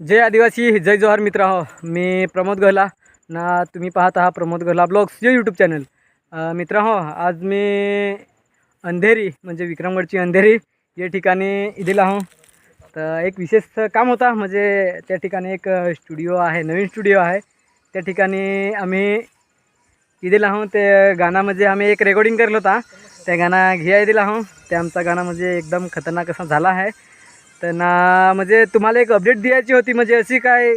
जय आदिवासी जय जोहार मित्र. हो मी प्रमोद गहला ना तुम्ही पाहत आहात प्रमोद गहला ब्लॉग्स जे यूट्यूब चॅनल मित्र हो आज मी अंधेरी म्हणजे विक्रमगडची अंधेरी या ठिकाणी इथेला हो. तर एक विशेष काम होता म्हणजे त्या ठिकाणी एक स्टुडिओ आहे नवीन स्टुडिओ आहे. त्या ठिकाणी आम्ही इथेला हो ते गाणं म्हणजे आम्ही एक रेकॉर्डिंग करलो होता. त्या गाणं घ्या दिला हो. ते आमचा गाणं म्हणजे एकदम खतरनाक असा झाला आहे. तर ना म्हणजे तुम्हाला एक अपडेट द्यायची होती म्हणजे अशी काय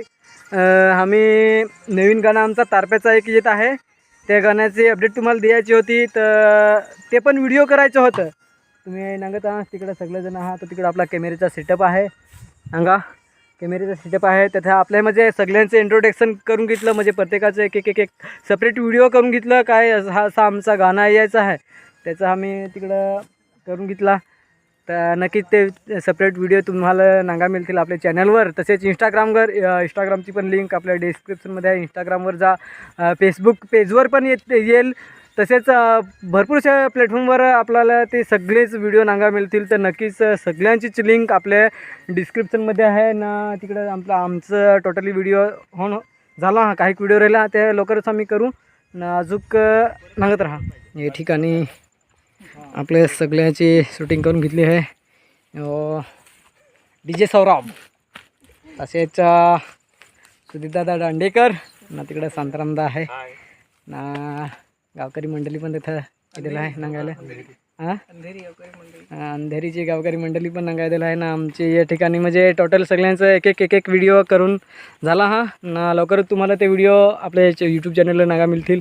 आम्ही नवीन गाणं आमचा तारप्याचा एक येत आहे. त्या गाण्याची अपडेट तुम्हाला द्यायची होती तर ते पण व्हिडिओ करायचं होतं. तुम्ही नांगत आहात तिकडं सगळेजण आहात तर तिकडं आपला कॅमेऱ्याचा सेटअप आहे. सांगा कॅमेऱ्याचा सेटअप आहे तसं आपल्या म्हणजे सगळ्यांचं इंट्रोडक्शन करून घेतलं म्हणजे प्रत्येकाचं एक एक एक एक सपरेट व्हिडिओ करून घेतलं काय हा असा आमचा गाणं यायचा आहे. त्याचा आम्ही तिकडं करून घेतला. तर नक्कीच ते सपरेट व्हिडिओ तुम्हाला नांगा मिळतील आपल्या चॅनलवर तसेच इंस्टाग्रामवर इंस्टाग्रामची पण लिंक आपल्या डिस्क्रिप्शनमध्ये आहे. इंस्टाग्रामवर जा फेसबुक पेजवर पण येत येईल. तसेच भरपूरशा प्लॅटफॉर्मवर आपल्याला ते सगळेच व्हिडिओ नांगा मिळतील. तर नक्कीच सगळ्यांचीच लिंक आपल्या डिस्क्रिप्शनमध्ये आहे. ना तिकडं आमचं आमचं टोटली व्हिडिओ होण झाला. हा काही व्हिडिओ राहिला ते लवकरच आम्ही करू. ना अजूक नांगत राहा. या ठिकाणी आपल्या सगळ्याची शूटिंग करून घेतली आहे. डी जे सौरभ तसेच सुधीरदादा दांडेकर ना तिकडं शांतारामदा आहे. ना गावकरी मंडळी पण तिथं दिलेलं आहे नांगायला. हां अंधेरीची गावकरी मंडळी पण नांगायला आहे ना आमची या ठिकाणी म्हणजे टोटल सगळ्यांचं एक एक एक एक व्हिडिओ करून झाला हा. ना लवकरच तुम्हाला ते व्हिडिओ आपल्या यूट्यूब चॅनलला नागा मिळतील.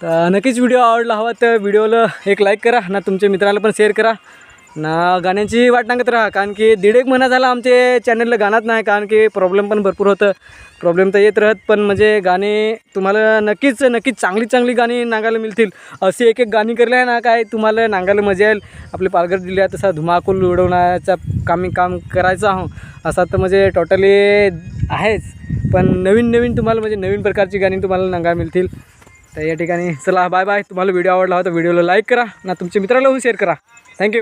तर नक्कीच व्हिडिओ आवडला हवा तर व्हिडिओला एक लाईक करा ना तुमच्या मित्राला पण शेअर करा. ना गाण्याची वाट नांगत राहा कारण की दीड एक महिना झाला आमचे चॅनलला गाणंच नाही कारण की प्रॉब्लेम पण भरपूर होतं. प्रॉब्लेम तर येत राहत पण म्हणजे गाणे तुम्हाला नक्कीच नक्कीच चांगली चांगली गाणी नांगायला मिळतील. अशी एक एक गाणी करले आहे ना काय तुम्हाला नांगायला मजा येईल. आपले पालघर जिल्ह्यात तसा धुमाकूल उडवण्याचा कामी काम करायचं आहो. असा तर म्हणजे टोटली आहेच. पण नवीन नवीन तुम्हाला म्हणजे नवीन प्रकारची गाणी तुम्हाला नांगायला मिळतील. तर या ठिकाणी चला बाय बाय तुम्हाला व्हिडिओ आवडला होता व्हिडिओला लाईक करा. ना तुमच्या मित्राला शेअर करा. थँक्यू